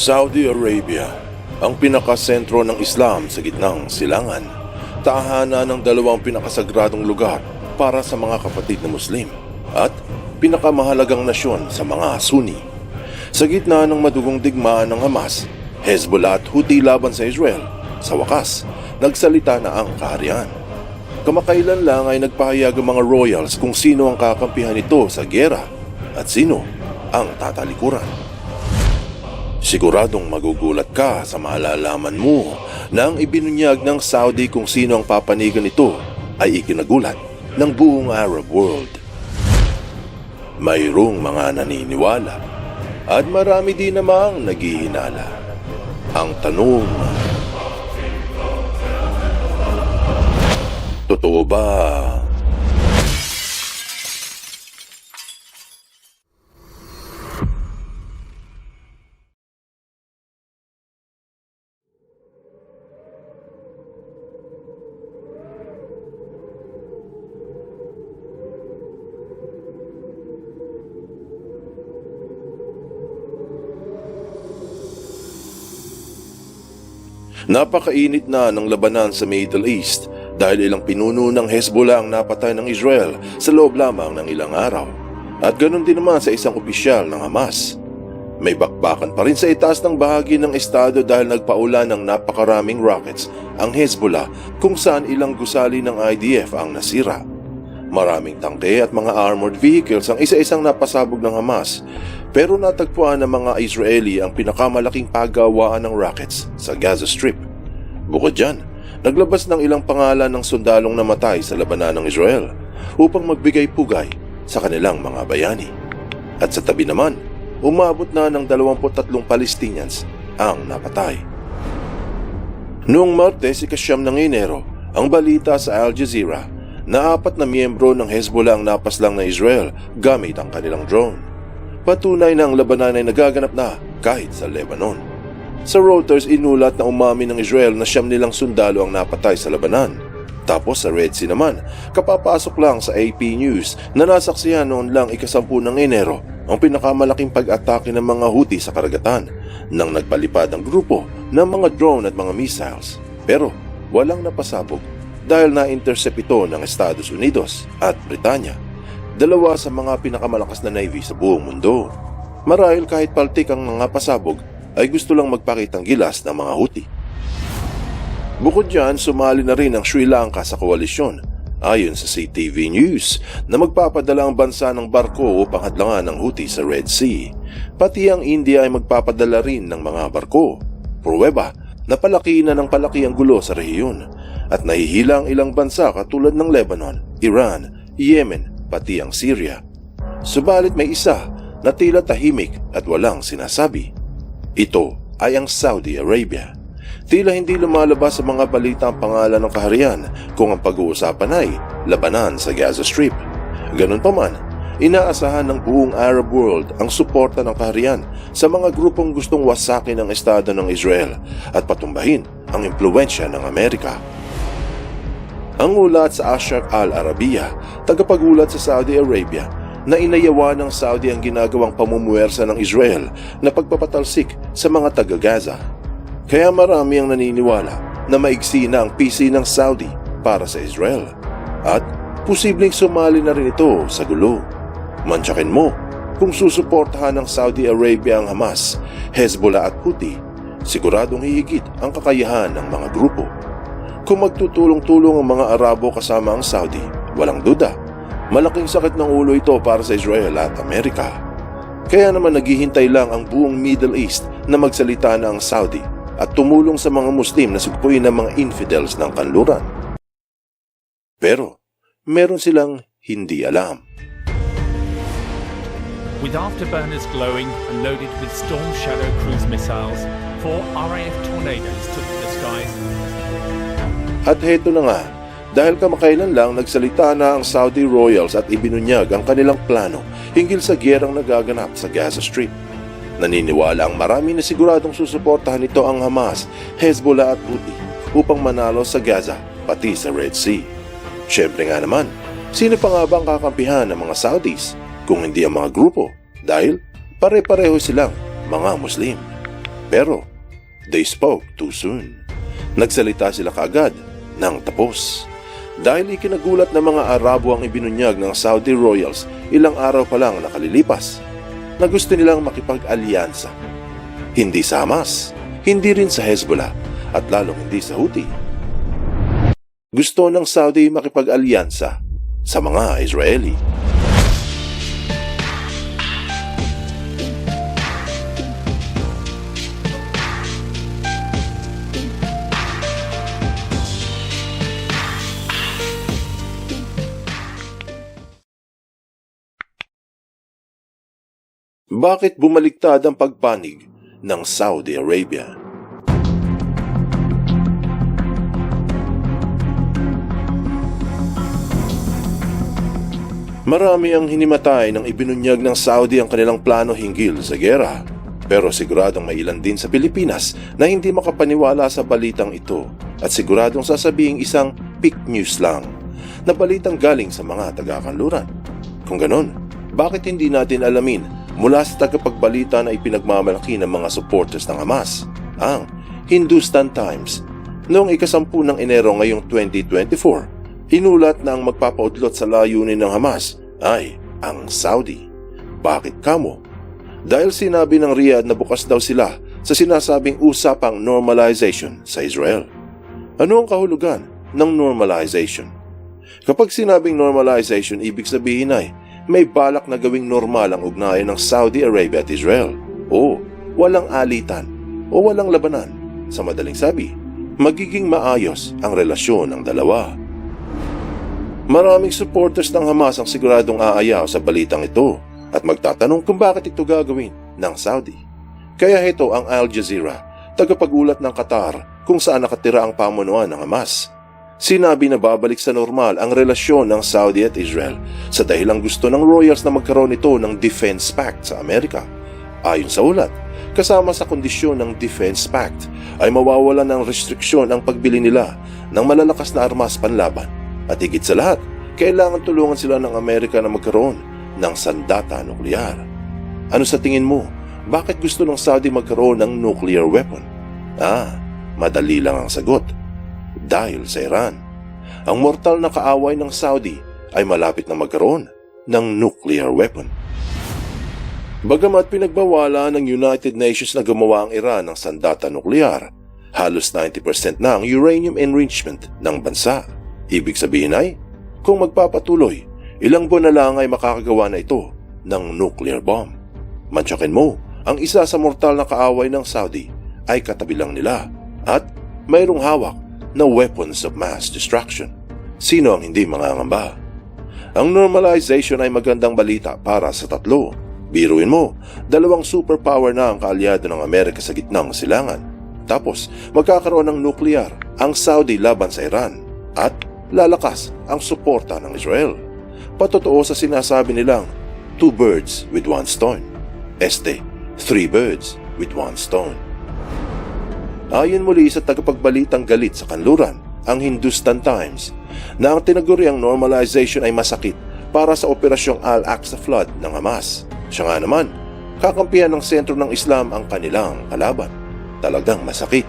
Saudi Arabia, ang pinakasentro ng Islam sa gitnang silangan. Tahanan ng dalawang pinakasagradong lugar para sa mga kapatid na Muslim at pinakamahalagang nasyon sa mga Sunni. Sa gitna ng madugong digmaan ng Hamas, Hezbollah at Houthi laban sa Israel, sa wakas, nagsalita na ang kaharian. Kamakailan lang ay nagpahayag ang mga royals kung sino ang kakampihan nito sa gera at sino ang tatalikuran. Siguradong magugulat ka sa malalaman mo na ang ibinunyag ng Saudi kung sino ang papanigan nito ay ikinagulat ng buong Arab world. Mayroong mga naniniwala at marami din namang naghihinala. Ang tanong, Totoo ba? Napakainit na ng labanan sa Middle East dahil ilang pinuno ng Hezbollah ang napatay ng Israel sa loob lamang ng ilang araw. At ganun din naman sa isang opisyal ng Hamas. May bakbakan pa rin sa itaas ng bahagi ng estado dahil nagpaula ng napakaraming rockets ang Hezbollah kung saan ilang gusali ng IDF ang nasira. Maraming tangke at mga armored vehicles ang isa-isang napasabog ng Hamas pero natagpuan ng mga Israeli ang pinakamalaking paggawaan ng rockets sa Gaza Strip. Bukod dyan, naglabas ng ilang pangalan ng sundalong namatay sa labanan ng Israel upang magbigay pugay sa kanilang mga bayani. At sa tabi naman, umabot na ng 23 Palestinians ang napatay. Noong Martes, ikasyam ng Enero, ang balita sa Al Jazeera na apat na miyembro ng Hezbollah ang napaslang na Israel gamit ang kanilang drone. Patunay na ang labanan ay nagaganap na kahit sa Lebanon. Sa Reuters, inulat na umami ng Israel na siyam nilang sundalo ang napatay sa labanan. Tapos sa Red Sea naman, kapapasok lang sa AP News na nasaksihan noon lang ikasampu ng Enero ang pinakamalaking pag-atake ng mga Houthi sa karagatan nang nagpalipad ang grupo ng mga drone at mga missiles. Pero walang napasabog dahil na-intercept ito ng Estados Unidos at Britanya, dalawa sa mga pinakamalakas na navy sa buong mundo. Marahil kahit paltik ang mga pasabog ay gusto lang magpakitang gilas ng mga Houthi. Bukod dyan, sumali na rin ang Sri Lanka sa koalisyon ayon sa CTV News na magpapadala ang bansa ng barko upang hadlangan ng Houthi sa Red Sea. Pati ang India ay magpapadala rin ng mga barko. Pruweba na palaki na ng palaki ang gulo sa rehiyon at nahihila ang ilang bansa katulad ng Lebanon, Iran, Yemen, pati ang Syria. Subalit may isa na tila tahimik at walang sinasabi. Ito ay ang Saudi Arabia. Tila hindi lumalabas sa mga balita ang pangalan ng kaharian kung ang pag-uusapan ay labanan sa Gaza Strip. Ganun pa man, inaasahan ng buong Arab world ang suporta ng kaharian sa mga grupong gustong wasakin ang estado ng Israel at patumbahin ang impluensya ng Amerika. Ang ulat sa Ashar al-Arabiya, tagapagulat sa Saudi Arabia, na inayawa ng Saudi ang ginagawang pamumuwersa ng Israel na pagpapatalsik sa mga taga-Gaza. Kaya marami ang naniniwala na maigsi na ang PC ng Saudi para sa Israel at posibleng sumali na rin ito sa gulo. Mantsakin mo, kung susuportahan ng Saudi Arabia ang Hamas, Hezbollah at Houthi, siguradong hihigit ang kakayahan ng mga grupo. Kung magtutulong-tulong ang mga Arabo kasama ang Saudi, walang duda, malaking sakit ng ulo ito para sa Israel at Amerika. Kaya naman naghihintay lang ang buong Middle East na magsalita na ang Saudi at tumulong sa mga Muslim na sugpuin ng mga infidels ng kanluran. Pero, meron silang hindi alam. With afterburners glowing and loaded with Storm Shadow cruise missiles, four RAF tornadoes took to the skies. At heto na nga, dahil kamakailan lang nagsalita na ang Saudi royals at ibinunyag ang kanilang plano hinggil sa gyerang nagaganap sa Gaza Strip. Naniniwala ang marami na siguradong susuportahan nito ang Hamas, Hezbollah at Houthi upang manalo sa Gaza pati sa Red Sea. Siyempre nga naman, sino pa nga ba ang kakampihan ng mga Saudis kung hindi ang mga grupo dahil pare-pareho silang mga Muslim. Pero, they spoke too soon. Nagsalita sila kaagad ng tapos. Dahil ikinagulat ng mga Arabo ang ibinunyag ng Saudi Royals ilang araw pa lang nakalilipas na gusto nilang makipag-alyansa. Hindi sa Hamas, hindi rin sa Hezbollah, at lalong hindi sa Houthi. Gusto ng Saudi makipag-alyansa sa mga Israeli. Bakit bumaliktad ang pagpanig ng Saudi Arabia? Marami ang hinimatay nang ibinunyag ng Saudi ang kanilang plano hinggil sa gera. Pero siguradong may ilan din sa Pilipinas na hindi makapaniwala sa balitang ito at siguradong sasabing isang pick news lang na balitang galing sa mga taga-kanluran. Kung ganon, bakit hindi natin alamin mula sa tagapagbalita na ipinagmamalaki ng mga supporters ng Hamas, ang Hindustan Times, noong ikasampu ng Enero ngayong 2024, inulat na ang magpapaudlot sa layunin ng Hamas ay ang Saudi. Bakit kamo? Dahil sinabi ng Riyadh na bukas daw sila sa sinasabing usapang normalization sa Israel. Ano ang kahulugan ng normalization? Kapag sinabing normalization, ibig sabihin ay may balak na gawing normal ang ugnayan ng Saudi Arabia at Israel. O walang alitan o walang labanan. Sa madaling sabi, magiging maayos ang relasyon ng dalawa. Maraming supporters ng Hamas ang siguradong aayaw sa balitang ito at magtatanong kung bakit ito gagawin ng Saudi. Kaya ito ang Al Jazeera, tagapagulat ng Qatar kung saan nakatira ang pamunuan ng Hamas. Sinabi na babalik sa normal ang relasyon ng Saudi at Israel sa dahilang gusto ng Royals na magkaroon ito ng Defense Pact sa Amerika. Ayon sa ulat, kasama sa kondisyon ng Defense Pact ay mawawala ng restriksyon ang pagbili nila ng malalakas na armas panlaban. At higit sa lahat, kailangan tulungan sila ng Amerika na magkaroon ng sandata nuklear. Ano sa tingin mo? Bakit gusto ng Saudi magkaroon ng nuclear weapon? Ah, madali lang ang sagot dahil sa Iran. Ang mortal na kaaway ng Saudi ay malapit na magkaroon ng nuclear weapon. Bagamat pinagbawala ng United Nations na gumawa ang Iran ng sandata nuklear, halos 90% na ang uranium enrichment ng bansa. Ibig sabihin ay, kung magpapatuloy, ilang buwan na lang ay makakagawa na ito ng nuclear bomb. Mantsakin mo, ang isa sa mortal na kaaway ng Saudi ay katabi lang nila at mayroong hawak na weapons of mass destruction. Sino ang hindi mangangamba? Ang normalization ay magandang balita para sa tatlo. Biruin mo, dalawang superpower na ang kaalyado ng Amerika sa gitnang silangan. Tapos, magkakaroon ng nuklear ang Saudi laban sa Iran at lalakas ang suporta ng Israel. Patotoo sa sinasabi nilang, two birds with one stone. Este, three birds with one stone. Ayon muli sa tagapagbalitang galit sa kanluran, ang Hindustan Times, na ang tinaguriang normalization ay masakit para sa operasyong Al-Aqsa Flood ng Hamas. Siya nga naman, kakampihan ng sentro ng Islam ang kanilang kalaban. Talagang masakit.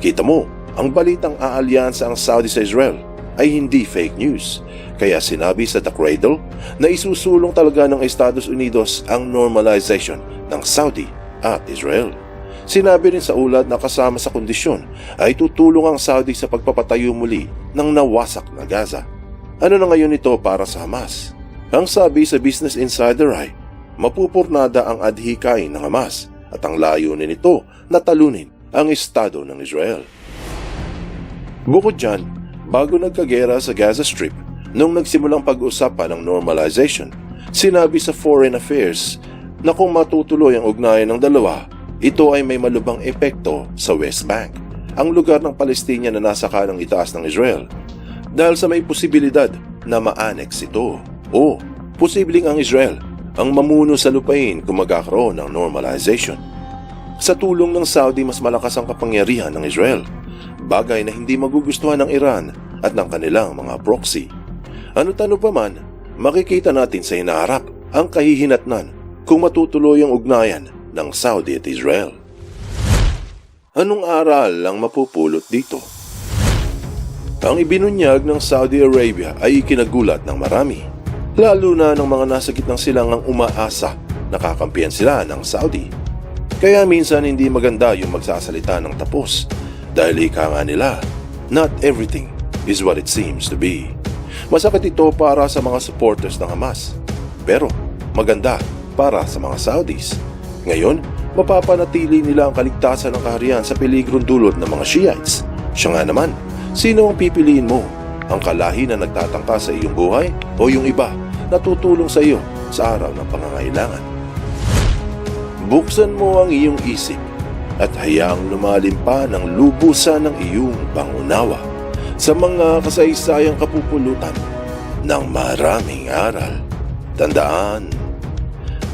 Kita mo, ang balitang aalyansa ang Saudi sa Israel ay hindi fake news. Kaya sinabi sa The Cradle na isusulong talaga ng Estados Unidos ang normalization ng Saudi at Israel. Sinabi rin sa ulat na kasama sa kondisyon ay tutulong ang Saudi sa pagpapatayo muli ng nawasak na Gaza. Ano na ngayon ito para sa Hamas? Ang sabi sa Business Insider ay mapupurnada ang adhikay ng Hamas at ang layunin nito na talunin ang Estado ng Israel. Bukod dyan, bago nagkagera sa Gaza Strip, nung nagsimulang pag-usapan ng normalization, sinabi sa Foreign Affairs na kung matutuloy ang ugnayan ng dalawa, ito ay may malubang epekto sa West Bank, ang lugar ng Palestina na nasa kanang itaas ng Israel, dahil sa may posibilidad na ma-annex ito o posibleng ang Israel ang mamuno sa lupain kung magkakaroon ng normalization. Sa tulong ng Saudi, mas malakas ang kapangyarihan ng Israel, bagay na hindi magugustuhan ng Iran at ng kanilang mga proxy. Ano tano pa man, makikita natin sa hinaharap ang kahihinatnan kung matutuloy ang ugnayan ng Saudi at Israel. Anong aral ang mapupulot dito? Ang ibinunyag ng Saudi Arabia ay ikinagulat ng marami, lalo na ng mga nasa gitnang silangang umaasa na kakampiyan sila ng Saudi. Kaya minsan hindi maganda yung magsasalita ng tapos dahil ika nga nila, not everything is what it seems to be. Masakit ito para sa mga supporters ng Hamas, pero maganda para sa mga Saudis. Ngayon, mapapanatili nila ang kaligtasan ng kaharian sa peligrong dulot ng mga Shiites. Siya nga naman, sino ang pipiliin mo? Ang kalahi na nagtatangka sa iyong buhay o yung iba na tutulong sa iyo sa araw ng pangangailangan? Buksan mo ang iyong isip at hayaang lumalim pa ng lubusan ng iyong pangunawa sa mga kasaysayang kapupulutan ng maraming aral. Tandaan,